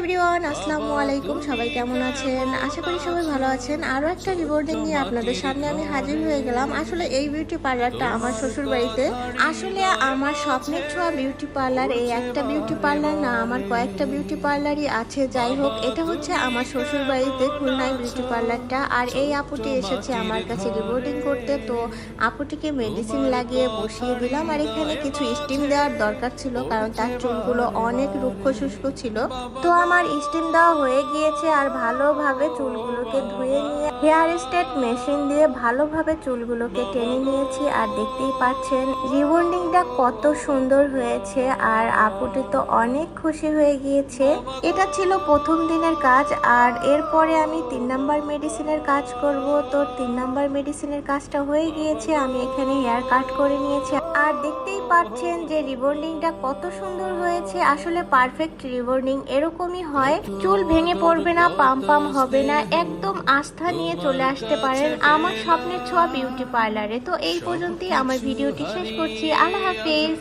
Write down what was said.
Everyone, আসসালামু আলাইকুম। সবাই কেমন আছেন? আশা করি সবাই ভালো আছেন। আরও একটা রিপোর্টিং নিয়ে আপনাদের সামনে আমি হাজির হয়ে গেলাম। আসলে এই বিউটি পার্লারটা আমার শ্বশুর বাড়িতে আসলে আমার স্বপ্নের ছোঁয়া বিউটি পার্লার এই একটা বিউটি পার্লার না, আমার কয়েকটা বিউটি পার্লারই আছে। যাই হোক, এটা হচ্ছে আমার শ্বশুর বাড়িতে খুলনায় বিউটি পার্লারটা আর এই আপুটি এসেছে আমার কাছে রিপোর্টিং করতে। তো আপুটিকে মেডিসিন লাগিয়ে বসিয়ে দিলাম। আর এখানে কিছু স্টিম দেওয়ার দরকার ছিল, কারণ তার চুলগুলো অনেক রুক্ষ শুষ্ক ছিল। তো আমার স্টিম দেওয়া হয়ে গিয়েছে আর ভালোভাবে চুলগুলোকে ধুয়ে নিয়ে হেয়ার স্টেট মেশিন দিয়ে ভালোভাবে চুলগুলোকে টেনে নিয়েছি আর দেখতেই পাচ্ছেন রিবন্ডিংটা কত সুন্দর হয়েছে আর আপুটি তো অনেক খুশি হয়ে গিয়েছে। এটা ছিল প্রথম দিনের কাজ আর এরপরে আমি তিন নাম্বার মেডিসিনের কাজ করব। তো তিন নাম্বার মেডিসিনের কাজটা হয়ে গিয়েছে, আমি এখানে হেয়ার কাট করে নিয়েছি। আর দেখতেই পাচ্ছেন যে রিবন্ডিংটা কত সুন্দর হয়েছে। আসলে পারফেক্ট রিবন্ডিং এরকমই হয়। চুল ভেঙে পড়বে না পাম পাম হবে না, একদম আস্থা নিয়ে চলে আসতে পারেন আমার স্বপ্নের ছোঁয়া বিউটি পার্লারে তো এই পর্যন্তই আমার ভিডিওটি শেষ করছি। আল্লাহ হাফিজ।